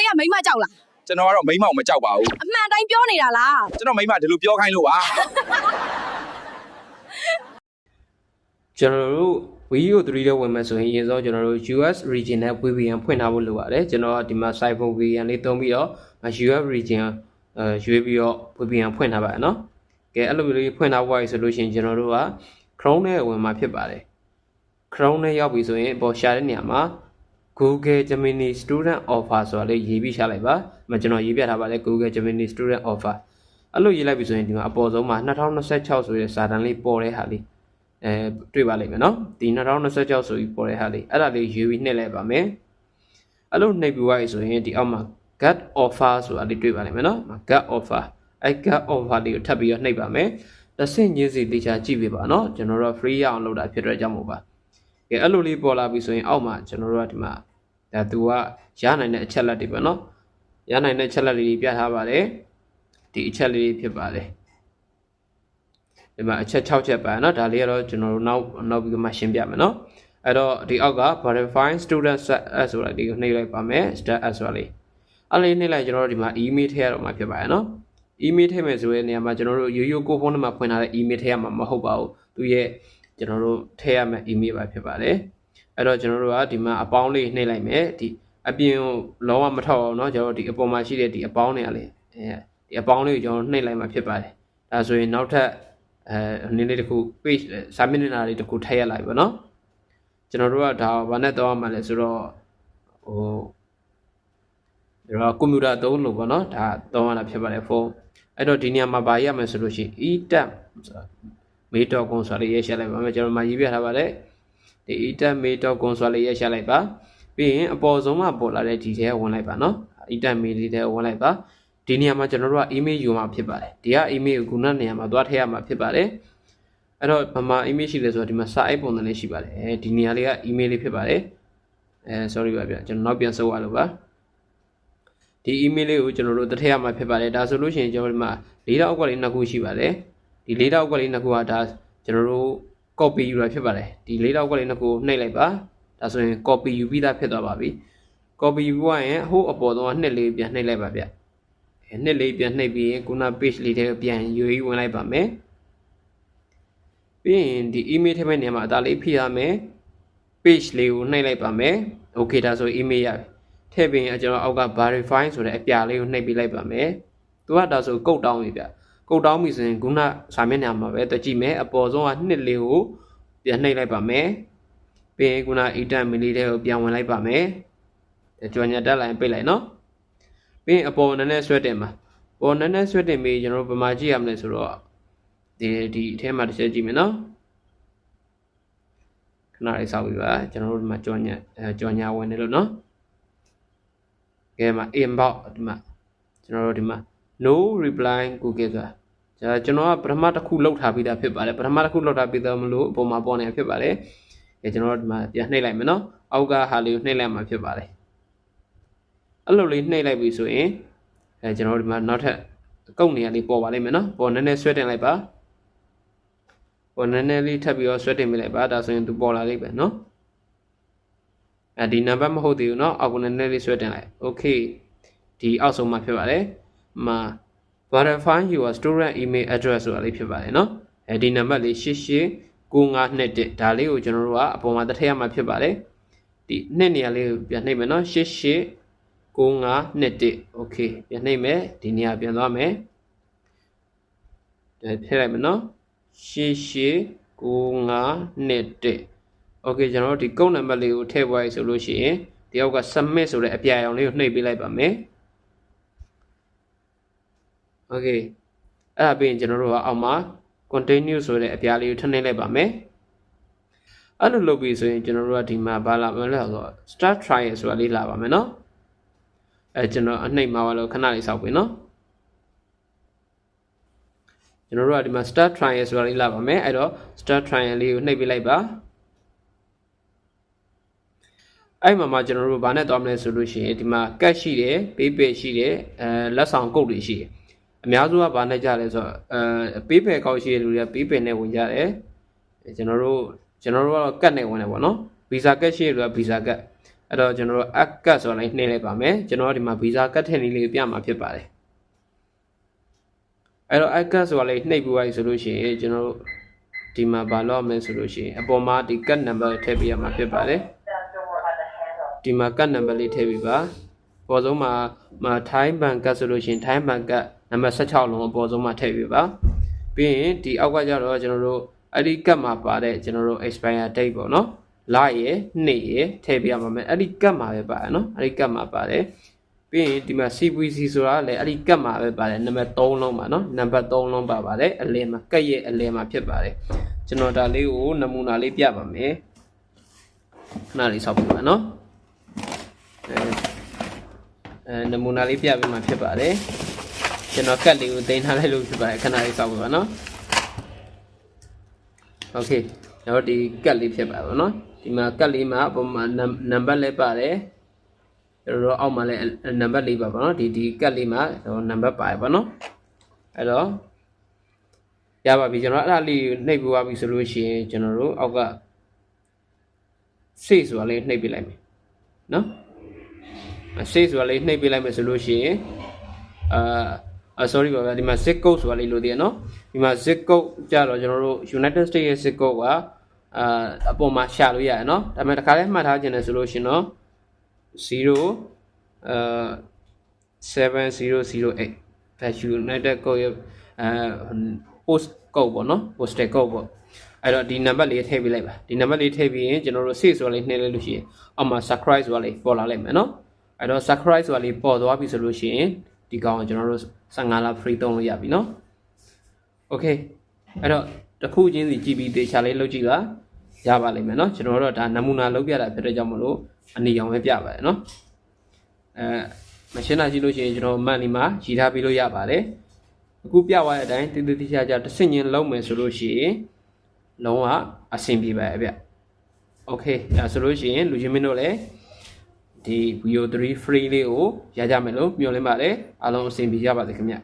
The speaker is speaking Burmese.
လေးကမိမကြောက်လားကျွန်တော်ကတော့မိမောင်မကြောက်ပါဘူးအမှန်တိုင်းပြောနေတာလားကျွန်တော်မိမဒီလိုပြောခိုင်းလို့ပါကျွန်တော်တို့ VIO 3တော့ဝင်မယ်ဆိုရင်အရင်ဆုံးကျွန်တော်တို့ US regional VPN ဖွင့်ထားဖို့လိုပါတယ်ကျွန်တော်ကဒီမှာ Cyber VPN လေးသုံးပြီးတော့ US region အဲရွေးပြီးတော့ VPN ဖွင့်ထားပါတယ်နော်ကဲအဲ့လိုမျိုးလေးဖွင့်ထားဖို့ရဆိုလို့ရှိရင်ကျွန်တော်တို့က Chrome နဲ့ဝင်မှာဖြစ်ပါတယ် Chrome နဲ့ရောက်ပြီဆိုရင်ပေါ်ရှာတဲ့နေရာမှာ Google Gemini Student Offer ဆိုတာလေးရေးပြီးရှာလိုက်ပါ။မကျွန်တော်ရေးပြထားပါတယ် Google Gemini Student Offer အဲ့လိုရေးလိုက်ပြီဆိုရင်ဒီမှာအပေါ်ဆုံးမှာ2026ဆိုတဲ့စာတန်းလေးပေါ်တဲ့ဟာလေးအဲတွေ့ပါလိမ့်မယ်နော်ဒီ2026ဆိုပြီးပေါ်တဲ့ဟာလေးအဲ့ဒါလေးရေးပြီးနှိပ်လိုက်ပါမယ်အဲ့လိုနှိပ်ပြီးသွားပြီဆိုရင်ဒီအောက်မှာ get offer ဆိုတာလေးတွေ့ပါလိမ့်မယ်နော် get offer အဲ့ get offer လေးကိုထပ်ပြီးတော့နှိပ်ပါမယ်တစ်ဆင့်ချင်းစီတေချာကြည့်ပြပါနော်ကျွန်တော်တို့ free ရအောင်လုပ်တာဖြစ်တဲ့ကြောင့်မို့ပါကဲအဲ့လိုလေးပေါ်လာပြီဆိုရင်အောက်မှာကျွန်တော်တို့ကဒီမှာ ဒါသူကရနိုင်တဲ့အချက်လက်တွေပဲနော်ရနိုင်တဲ့အချက်လက်လေးပြထားပါတယ်ဒီအချက်လေးဖြစ်ပါတယ်ဒီမှာအချက်6ချက်ပါနော်ဒါလေးကတော့ကျွန်တော်တို့နောက်နောက်ပြီးမှရှင်းပြမယ်နော်အဲ့တော့ဒီအောက်က verify student set as ဆိုတာဒီကိုနှိပ်လိုက်ပါမယ် stat as ဆိုတာလေးအဲ့လေးနှိပ်လိုက်ကျွန်တော်တို့ဒီမှာ email ထည့်ရတော့မှာဖြစ်ပါတယ်နော် email ထည့်မယ်ဆိုတဲ့နေရာမှာကျွန်တော်တို့ရိုးရိုးကိုဖုန်းထဲမှာဖွင့်ထားတဲ့ email ထည့်ရမှာမဟုတ်ပါဘူးသူရဲ့ကျွန်တော်တို့ထည့်ရမယ့် email ပါဖြစ်ပါတယ် အဲ့တော့ကျွန်တော်တို့ကဒီမှာအပေါင်းလေးနှိပ်လိုက်မယ်ဒီအပြင်ကိုလုံးဝမထောက်အောင်เนาะကျွန်တော်တို့ဒီအပေါ်မှာရှိတဲ့ဒီအပေါင်းတွေကလေအဲဒီအပေါင်းလေးကိုကျွန်တော်နှိပ်လိုက်မှာဖြစ်ပါတယ်ဒါဆိုရင်နောက်ထပ်အဲနည်းလေးတစ်ခု page စာမျက်နှာလေးတစ်ခုထည့်ရလိုက်ပါเนาะကျွန်တော်တို့ကဒါဘာနဲ့တော့မှလဲဆိုတော့ဟိုဒါကွန်ပျူတာသုံးလို့ပေါ့เนาะဒါသုံးရတာဖြစ်ပါတယ်ဖုန်းအဲ့တော့ဒီနေရာမှာဗာရမယ်ဆိုလို့ရှိရင် etab မေတော့ကွန်ဆိုတာလေးရရှာလိုက်ပါမယ်ကျွန်တော်မှရေးပြထားပါတယ် ဒီအီတက်မေတော့ကွန်ဆိုလရဲ့ရှာလိုက်ပါပြီးရင်အပေါ်ဆုံးမှာပေါ်လာတဲ့ဒီထဲဝင်လိုက်ပါနော်အီတက်မေလေးထဲဝင်လိုက်ပါဒီနေရာမှာကျွန်တော်တို့က email ယူမှာဖြစ်ပါတယ်ဒီက email ကိုခုနနေရာမှာသွားထည့်ရမှာဖြစ်ပါတယ်အဲ့တော့ဗမာ email ရှိလဲဆိုတော့ဒီမှာစာအိပ်ပုံစံလေးရှိပါတယ်အဲဒီနေရာလေးက email လေးဖြစ်ပါတယ်အဲ sorry ပါဗျကျွန်တော်နောက်ပြန်ဆုပ်ရလို့ပါဒီ email လေးကိုကျွန်တော်တို့တထည့်ရမှာဖြစ်ပါတယ်ဒါဆိုလို့ရှိရင်ကျွန်တော်ဒီမှာ၄တောက်ကလေးနှစ်ခုရှိပါတယ်ဒီ၄တောက်ကလေးနှစ်ခုကဒါကျွန်တော်တို့ copy ယူတာဖြစ်ပါတယ်ဒီ၄တောက်အောက်ကလေးနှစ်ခုနှိပ်လိုက်ပါဒါဆိုရင် copy ယူပြီးသားဖြစ်သွားပါပြီ copy ယူရရင်ဟိုအပေါ်ဆုံးကနှစ်လေးပြန်နှိပ်လိုက်ပါဗျနှစ်လေးပြန်နှိပ်ပြီးရင်ခုန page လေးထဲပြန်ယူရေးဝင်လိုက်ပါမယ်ပြီးရင်ဒီ email ထဲမဲ့နေရာမှာအသားလေးဖိရမယ် page လေးကိုနှိပ်လိုက်ပါမယ် okay ဒါဆို email ရပြီထည့်ပြီးရင်ကျွန်တော်အောက်က verify ဆိုတဲ့အပြာလေးကိုနှိပ်ပြီးလိုက်ပါမယ်သူကဒါဆိုကုတ်တောင်းပြီဗျ ကုတ်တောင်းပြီဆိုရင်ခုနစာမျက်နှာမှာပဲတကြည့်မယ်အပေါ်ဆုံးကနှစ်လေးကိုပြန်နှိပ်လိုက်ပါမယ်ပြီးရင်ခုန item mili ထဲကိုပြန်ဝင်လိုက်ပါမယ်ကြွညာတက်လိုက်ပိတ်လိုက်နော်ပြီးရင်အပေါ်နည်းနည်းဆွဲတင်ပါပေါ်နည်းနည်းဆွဲတင်ပြီးကျွန်တော်တို့ဗမာကြည့်ရမလဲဆိုတော့ဒီဒီအထဲမှာတစ်ချက်ကြည့်မယ်နော်ခဏလေးစောက်ပြီးပါကျွန်တော်တို့ဒီမှာကြွညာအဲကြွညာဝင်နေလို့နော်ကဲမှာ inbox ဒီမှာကျွန်တော်တို့ဒီမှာ no reply google ဆိုတာ ကျွန်တော်ကပထမတစ်ခုလောက်ထားပြီးသားဖြစ်ပါတယ်ပထမတစ်ခုလောက်ထားပြီးသားမလို့အပေါ်မှာပေါ်နေတာဖြစ်ပါတယ်ကဲကျွန်တော်တို့ဒီမှာပြန်နှိပ်လိုက်မယ်နော်အောက်ကဟာလေးကိုနှိပ်လိုက်မှာဖြစ်ပါတယ်အဲ့လိုလေးနှိပ်လိုက်ပြီဆိုရင်အဲကျွန်တော်တို့ဒီမှာနောက်ထပ်ကုတ်နေရာလေးပေါ်ပါလိမ့်မယ်နော်ပေါ်နည်းနည်းဆွဲတင်လိုက်ပါပေါ်နည်းနည်းလေးထပ်ပြီးတော့ဆွဲတင်မိလိုက်ပါဒါဆိုရင်သူပေါ်လာလိမ့်မယ်နော်အဲဒီနံပါတ်မဟုတ်သေးဘူးเนาะအောက်ကနည်းနည်းလေးဆွဲတင်လိုက် okay ဒီအောက်ဆုံးမှာဖြစ်ပါတယ်မှာ verify your student email address ဆိုတာလေးဖြစ်ပါတယ်နော်အဲဒီနံပါတ်လေး88951ဒါလေးကိုကျွန်တော်တို့ကအပေါ်မှာတစ်ထည့်ရမှာဖြစ်ပါတယ်ဒီနှစ်နေရာလေးကိုပြန်နှိပ်မယ်နော်88951 okay ပြန်နှိပ်မယ်ဒီနေရာပြန်သွားမယ်ဒါထည့်လိုက်မယ်နော်88951 okay ကျွန်တော်တို့ဒီကုတ်နံပါတ်လေးကိုထည့်ပွားရဆိုလို့ရှိရင်တယောက်က submit ဆိုတဲ့အပြရအောင်လေးကိုနှိပ်ပေးလိုက်ပါမယ် okay အဲ့ဒါပြီးရင်ကျွန်တော်တို့ကအောက်မှာ continue ဆိုတဲ့အပြားလေးကိုထပ်နှိပ်လိုက်ပါမယ်အဲ့လိုလုပ်ပြီးဆိုရင်ကျွန်တော်တို့ကဒီမှာဘာလာမလဲဆိုတော့ start trial ဆိုတာလေးလာပါမယ်နော်အဲကျွန်တော်အနှိပ်မှာပါလို့ခဏလေးစောက်ပြီနော်ကျွန်တော်တို့ကဒီမှာ start trial ဆိုတာလေးလာပါမယ်အဲ့တော့ start trial လေးကိုနှိပ်ပြလိုက်ပါအဲ့မှာမှကျွန်တော်တို့ဘာနဲ့သွားမလဲဆိုလို့ရှိရင်ဒီမှာ cut ရှိတယ် paper ရှိတယ်အဲလက်ဆောင်ကုတ်တွေရှိတယ် အများစုကဘာနဲ့ကြလဲဆိုတော့အဲပေးပယ်ကောက်ရှိတဲ့လူတွေကပေးပယ်နဲ့ဝင်ကြတယ်ကျွန်တော်တို့ကျွန်တော်တို့ကတော့ကတ်နဲ့ဝင်တယ်ပေါ့နော်ဗီဇာကတ်ရှိတဲ့လူကဗီဇာကတ်အဲ့တော့ကျွန်တော်တို့ add cut ဆိုတာလေးနှိပ်လိုက်ပါမယ်ကျွန်တော်တို့ဒီမှာ visa cut ထည့်နည်းလေးကိုပြမှာဖြစ်ပါတယ်အဲ့တော့ add cut ဆိုတာလေးနှိပ်ပြီးသွားပြီဆိုလို့ရှိရင်ကျွန်တော်တို့ဒီမှာဘာလုပ်ရမလဲဆိုလို့ရှိရင်အပေါ်မှာဒီ cut number ထည့်ပေးရမှာဖြစ်ပါတယ်ဒီမှာကတ်နံပါတ်လေးထည့်ပြီးပါပေါ်ဆုံးမှာမှာထိုင်းဘန်ကတ်ဆိုလို့ရှိရင်ထိုင်းဘန်ကတ် နံပါတ်16လုံးအပေါ်ဆုံးမှာထည့်ပြီးပါပြီးရင်ဒီအောက်ကကျတော့ကျွန်တော်တို့အဲ့ဒီကတ်မှာပါတဲ့ကျွန်တော်တို့ expire date ပေါ့နော်လရယ်နှစ်ရယ်ထည့်ပြရမှာမယ်အဲ့ဒီကတ်မှာပဲပါတယ်နော်အဲ့ဒီကတ်မှာပါတယ်ပြီးရင်ဒီမှာ CVC ဆိုတာလည်းအဲ့ဒီကတ်မှာပဲပါတယ်နံပါတ်3လုံးပါနော်နံပါတ်3လုံးပါပါတယ်အလင်းမှာကတ်ရဲ့အလင်းမှာဖြစ်ပါတယ်ကျွန်တော်ဒါလေးကိုနမူနာလေးပြပါမယ်ခဏလေးစောင့်ပြပါနော်အဲအဲနမူနာလေးပြပေးမှဖြစ်ပါတယ် ကျွန်တော်ကတ်လေးကိုတင်ထားလိုက်လို့ဖြစ်ပါတယ်ခဏလေးစောင့်ပါနော်โอเคကျွန်တော်ဒီကတ်လေးဖြစ်ပါပါနော်ဒီမှာကတ်လေးမှာအပေါ်မှာနံပါတ်လေးပါတယ်ကျွန်တော်အောက်မှာလည်းနံပါတ်လေးပါပါနော်ဒီဒီကတ်လေးမှာနံပါတ်ပါတယ်ပါနော်အဲ့တော့ရပါပြီကျွန်တော်အဲ့ဒါလေးနှိပ်ပြသွားပြီဆိုလို့ရှိရင်ကျွန်တော်တို့အောက်ကစေ့ဆိုတာလေးနှိပ်ပြလိုက်မယ်နော် save ဆိုတာလေးနှိပ်ပေးလိုက်မယ်ဆိုလို့ရှိရင်အာ sorry ပါဗျာဒီမှာ zip code ဆိုတာလေးလို့တည်ရနော်ဒီမှာ zip code ကြတော့ကျွန်တော်တို့ United States ရဲ့ zip code ကအာအပေါ်မှာရှာလို့ရတယ်နော်ဒါပေမဲ့တစ်ခါလေးမှတ်ထားခြင်းတယ်ဆိုလို့ရှိရင်တော့0အာ7008ဒါ United code ရဲ့အာ post code ပေါ့နော် postal code ပေါ့အဲ့တော့ဒီနံပါတ်လေးထည့်ပေးလိုက်ပါဒီနံပါတ်လေးထည့်ပြီးရင်ကျွန်တော်တို့ save ဆိုတာလေးနှိပ်လိုက်လို့ရှိရင်အောက်မှာ subscribe ဆိုတာလေးပေါ်လာလိုက်မယ်နော်အဲ့တော့ subscribe ဆိုတာလေးပေါ်သွားပြီဆိုလို့ရှိရင် ဒီကောင်ကိုကျွန်တော်တို့15လ free သုံးလို့ရပြီเนาะ okay အဲ့တော့တစ်ခုချင်းစီကြည့်ပြီးတေချာလေးလုပ်ကြည့်ပါရပါလိမ့်မယ်เนาะကျွန်တော်တို့ဒါနမူနာလုပ်ပြတာဖြစ်တဲ့ကြောင့်မလို့အနေရောင်ပဲပြပါတယ်เนาะအဲမရှင်းတာကြည့်လို့ရှိရင်ကျွန်တော်မန်ဒီမှာရည်ထားပြီးလို့ရပါတယ်အခုပြသွားတဲ့အတိုင်းတိတိတိကျကျတစ်စင်ချင်းလုံးမယ်ဆိုလို့ရှိရင်လုံးဝအဆင်ပြေပါရဲ့ဗျ okay အဲဆိုလို့ရှိရင်လူချင်းမင်းတို့လည်း ဒီ VO3 free လေးကိုရကြမယ်လို့မျှော်လင့်ပါတယ်အားလုံးအဆင်ပြေကြပါစေခင်ဗျ